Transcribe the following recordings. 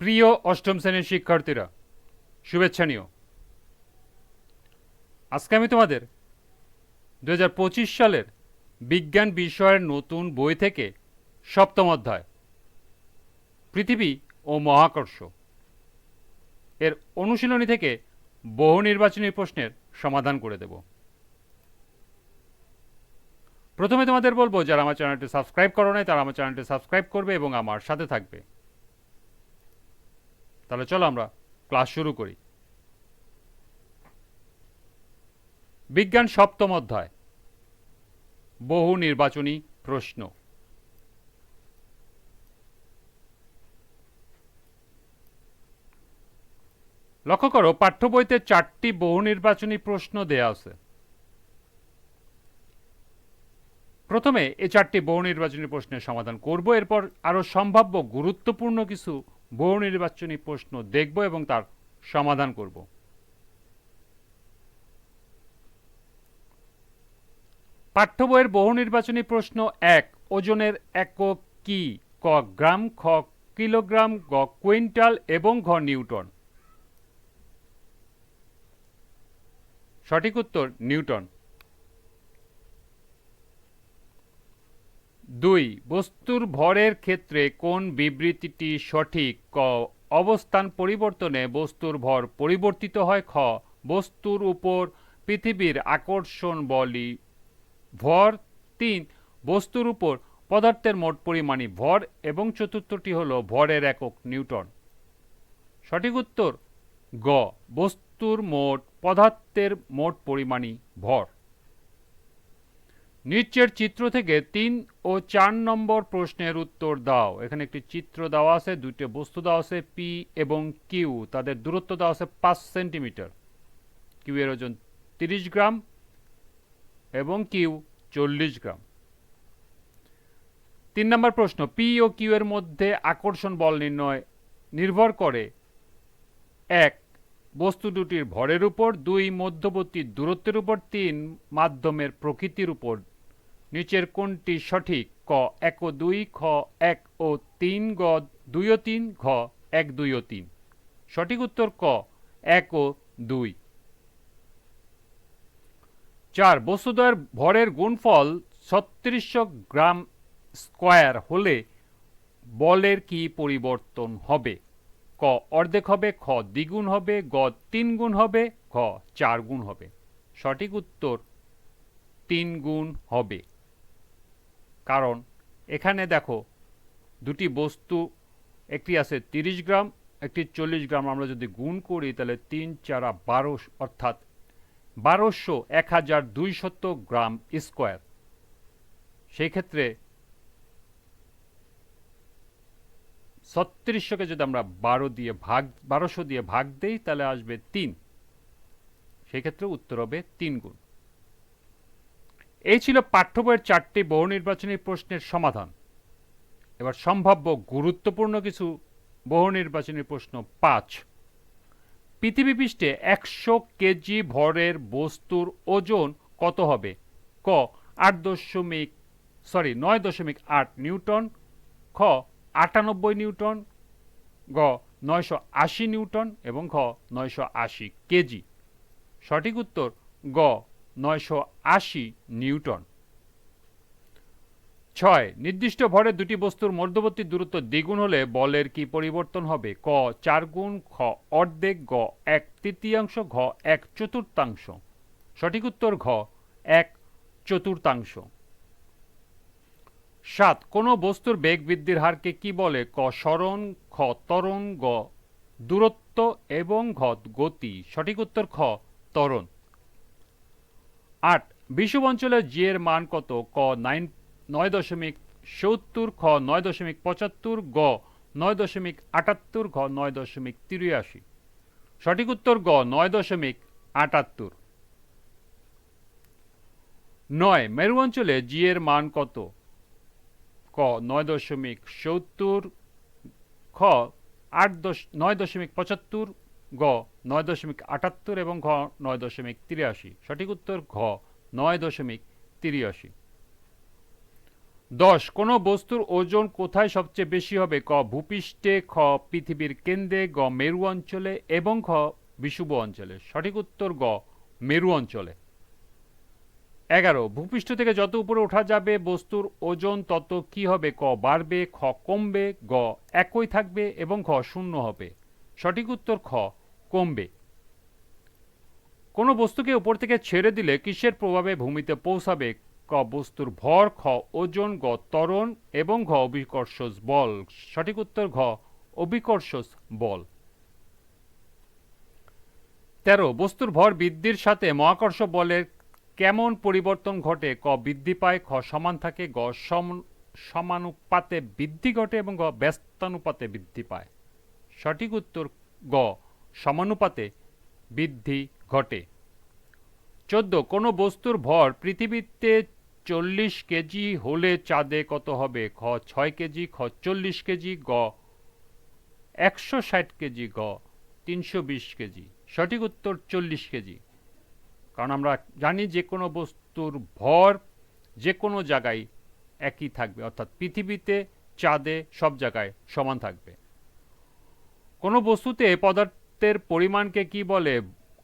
প্রিয় অষ্টম শ্রেণির শিক্ষার্থীরা, শুভেচ্ছা নিও। আজকে আমি তোমাদের দু হাজার পঁচিশ সালের বিজ্ঞান বিষয়ের নতুন বই থেকে সপ্তম অধ্যায়, পৃথিবী ও মহাকর্ষ এর অনুশীলনী থেকে বহু নির্বাচনী প্রশ্নের সমাধান করে দেব। প্রথমে তোমাদের বলব, যারা আমার চ্যানেলটি সাবস্ক্রাইব করো নাই, তারা আমার চ্যানেলটি সাবস্ক্রাইব করবে এবং আমার সাথে থাকবে। তাহলে চলো আমরা ক্লাস শুরু করি। বিজ্ঞান সপ্তম অধ্যায়। বহু নির্বাচনী প্রশ্ন। লক্ষ্য করো, পাঠ্য বইতে চারটি বহু নির্বাচনী প্রশ্ন দেয়া আছে। প্রথমে এই চারটি বহু নির্বাচনী প্রশ্নের সমাধান করব, এরপর আরও সম্ভাব্য গুরুত্বপূর্ণ কিছু বহু নির্বাচনী প্রশ্ন দেখব এবং তার সমাধান করব। পাঠ্য বইয়ের বহু নির্বাচনী প্রশ্ন এক, ওজনের একক কি? ক, গ্রাম, খ, কিলোগ্রাম, গ, কুইন্টাল এবং ঘ, নিউটন। সঠিক উত্তর নিউটন। দুই, বস্তুর ভরের ক্ষেত্রে কোন বিবৃতিটি সঠিক? ক, অবস্থান পরিবর্তনে বস্তুর ভর পরিবর্তিত হয়। খ, বস্তুর উপর পৃথিবীর আকর্ষণ বলই ভর। তিন, বস্তুর উপর পদার্থের মোট পরিমাণই ভর এবং চতুর্থটি হল ভরের একক নিউটন। সঠিক উত্তর, গ, বস্তুর মোট, পদার্থের মোট পরিমাণই ভর। নিচের চিত্র থেকে তিন ও চার নম্বর প্রশ্নের উত্তর দাও। এখানে একটি চিত্র দেওয়া আছে, দুইটি বস্তু দেওয়া আছে পি এবং কিউ তাদের দূরত্ব দেওয়া আছে পাঁচ সেন্টিমিটার। কিউ এর ওজন তিরিশ গ্রাম এবং কিউ চল্লিশ গ্রাম। তিন নম্বর প্রশ্ন পি ও কিউ এর মধ্যে আকর্ষণ বল নির্ণয় নির্ভর করে এক, বস্তু দুটির ভরের উপর, দুই মধ্যবর্তী দূরত্বের উপর, তিন মাধ্যমের প্রকৃতির উপর। নিচের কোনটি সঠিক? ক, এক ও দুই, খ, এক ও তিন, গ, দুই ও তিন, ঘ, এক, দুই ও তিন। সঠিক উত্তর ক, এক ও দুই। চার বস্তুদ্বয়ের ভরের গুণফল ছত্রিশশো গ্রাম স্কোয়ার হলে বলের কি পরিবর্তন হবে? ক, অর্ধেক হবে, খ, দ্বিগুণ হবে, গ তিন গুণ হবে, ঘ চার গুণ হবে। সঠিক উত্তর তিন গুণ হবে। কারণ এখানে দেখো দুটি বস্তু, একটি আছে তিরিশ গ্রাম, একটি চল্লিশ গ্রাম। আমরা যদি গুণ করি তাহলে তিন চারা বারোশো অর্থাৎ বারোশো এক হাজার দুইশত গ্রাম স্কোয়ার। সেই ক্ষেত্রে ছত্রিশশোকে যদি আমরা বারো দিয়ে ভাগ, বারোশো দিয়ে ভাগ দেই তাহলে আসবে তিন। সেই ক্ষেত্রে উত্তর হবে তিন গুণ। এই ছিল পাঠ্য বইয়ের চারটি বহু নির্বাচনী প্রশ্নের সমাধান। এবার সম্ভাব্য গুরুত্বপূর্ণ কিছু বহু নির্বাচনী প্রশ্ন পাঁচ। পৃথিবী পৃষ্ঠে একশো কেজি ভরের বস্তুর ওজন কত হবে? ক, আট দশমিক, সরি, নয় দশমিক আট নিউটন। খ, আটানব্বই নিউটন। গ, নয়শো আশি নিউটন এবং ঘ, নয়শো আশি কেজি। সঠিক উত্তর, গ নয়শো আশি নিউটন। ছয়, নির্দিষ্ট ভরে দুটি বস্তুর মধ্যবর্তী দূরত্ব দ্বিগুণ হলে বলের কি পরিবর্তন হবে? ক, চার গুণ খ অর্ধেক গ, এক তৃতীয়াংশ, ঘ, এক চতুর্থাংশ। সঠিক উত্তর ঘ, এক চতুর্থাংশ। সাত, কোনো বস্তুর বেগ বৃদ্ধির হারকে কি বলে? ক সরণ খ, ত্বরণ, গ, দূরত্ব এবং ঘ, গতি। সঠিক উত্তর খ, ত্বরণ। আট। বিষুব অঞ্চলে জি এর মান কত? ক নাইন, নয় দশমিক সত্তর, খ নয় দশমিক পঁচাত্তর, গ নয় দশমিক আটাত্তর, ঘ নয় দশমিক তিরাশি। সঠিক উত্তর গ, নয় দশমিক আটাত্তর। নয়, মেরু অঞ্চলে জি এর মান কত? ক নয় দশমিক সত্তর, খ আট দশ, নয় দশমিক পঁচাত্তর গ নয় দশমিক আটাত্তর এবং ঘ, নয় দশমিক তিরাশি। সঠিক উত্তর ঘ, নয় দশমিক তিরাশি। দশ, কোনো বস্তুর ওজন কোথায় সবচেয়ে বেশি হবে? ক, ভূপৃষ্ঠে, খ, পৃথিবীর কেন্দ্রে, গ, মেরু অঞ্চলে এবং খ বিষুব অঞ্চলে। সঠিক উত্তর গ মেরু অঞ্চলে। এগারো, ভূপৃষ্ঠ থেকে যত উপরে ওঠা যাবে, বস্তুর ওজন তত কি হবে? ক, বাড়বে, খ, কমবে, গ, একই থাকবে এবং খ শূন্য হবে। সঠিক উত্তর খ কমবে। কোনো বস্তুকে উপর থেকে ছেড়ে দিলে কিসের প্রভাবে ভূমিতে পৌঁছাবে? ক, বস্তুর ভর, খ, ওজন, গ, ত্বরণ এবং ঘ, অভিকর্ষজ বল। সঠিক উত্তর, ঘ, অভিকর্ষজ বল। তেরো, বস্তুর ভর বৃদ্ধির সাথে মহাকর্ষ বলের কেমন পরিবর্তন ঘটে? ক, বৃদ্ধি পায়, খ, সমান থাকে, গ, সম- সমানুপাতে বৃদ্ধি ঘটে এবং গ, ব্যস্তানুপাতে বৃদ্ধি পায়। সঠিক উত্তর, গ সমানুপাতে বৃদ্ধি ঘটে। চোদ্দ, কোনো বস্তুর ভর পৃথিবীতে চল্লিশ কেজি হলে চাঁদে কত হবে? খ, ছয় কেজি, খ, চল্লিশ কেজি, গ, একশো ষাট কেজি, গ, তিনশো বিশ কেজি। সঠিক উত্তর চল্লিশ কেজি। কারণ আমরা জানি যে কোনো বস্তুর ভর যে কোনো জায়গায় একই থাকবে, অর্থাৎ পৃথিবীতে চাঁদে সব জায়গায় সমান থাকবে। কোনো বস্তুতে পদার্থের পরিমাণকে কি বলে?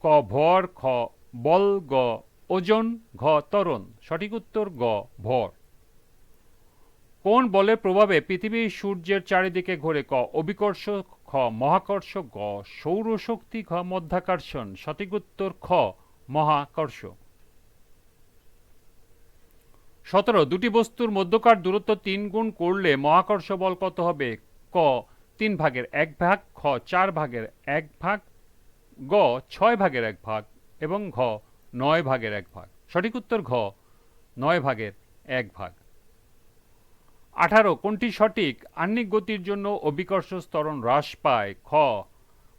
ক ভর, খ বল, গ ওজন, ঘ ত্বরণ। সঠিক উত্তর গ, ভর। কোন বলের প্রভাবে পৃথিবী সূর্যের চারিদিকে ঘোরে? ক অভিকর্ষ খ মহাকর্ষ গ সৌরশক্তি খ মধ্যাকর্ষণ। সঠিক উত্তর খ মহাকর্ষ সতেরো, দুটি বস্তুর মধ্যকার দূরত্ব তিন গুণ করলে মহাকর্ষ বল কত হবে? ক তিন ভাগের এক ভাগ, খ চার ভাগের এক ভাগ, গ ছয় ভাগের এক ভাগ এবং ঘ নয় ভাগের এক ভাগ। সঠিক উত্তর ঘ, নয় ভাগের এক ভাগ। আঠারো, কোনটি সঠিক? আহ্নিক গতির জন্য অভিকর্ষ স্তরণ হ্রাস পায়, খ।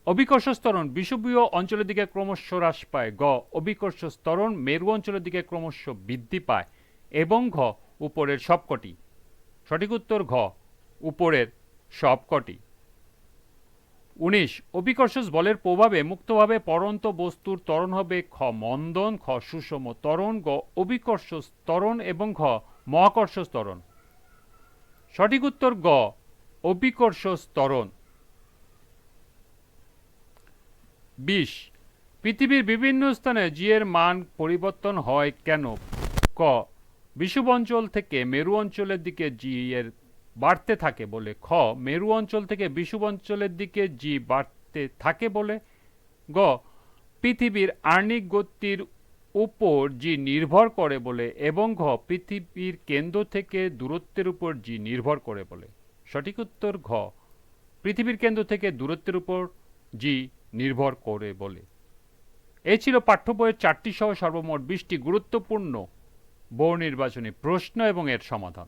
অভিকর্ষ স্তরণ বিষুবীয় অঞ্চলের দিকে ক্রমশ হ্রাস পায়, গ। অভিকর্ষ স্তরণ মেরু অঞ্চলের দিকে ক্রমশ বৃদ্ধি পায় এবং ঘ, উপরের সবকটি। সঠিক উত্তর ঘ, উপরের সবকটি। উনিশ, অভিকর্ষজ বলের প্রভাবে মুক্তভাবে পরন্ত বস্তুর ত্বরণ হবে খ, মন্দন, খ, সুষম ত্বরণ, গ অভিকর্ষ ত্বরণ এবং ঘ মহাকর্ষ ত্বরণ। সঠিক উত্তর গ অভিকর্ষ ত্বরণ। বিশ, পৃথিবীর বিভিন্ন স্থানে জি এর মান পরিবর্তন হয় কেন? ক বিষুব অঞ্চল থেকে মেরু অঞ্চলের দিকে জি এর বাড়তে থাকে বলে খ। মেরু অঞ্চল থেকে বিষুব অঞ্চলের দিকে জি বাড়তে থাকে বলে গ। পৃথিবীর আর্নিক গতির উপর জি নির্ভর করে বলে এবং ঘ পৃথিবীর কেন্দ্র থেকে দূরত্বের উপর জি নির্ভর করে বলে। সঠিক উত্তর ঘ। পৃথিবীর কেন্দ্র থেকে দূরত্বের উপর জি নির্ভর করে বলে। এ ছিল পাঠ্য বইয়ের চারটি সহ সর্বমোট বিশটি গুরুত্বপূর্ণ বহু নির্বাচনী প্রশ্ন এবং এর সমাধান।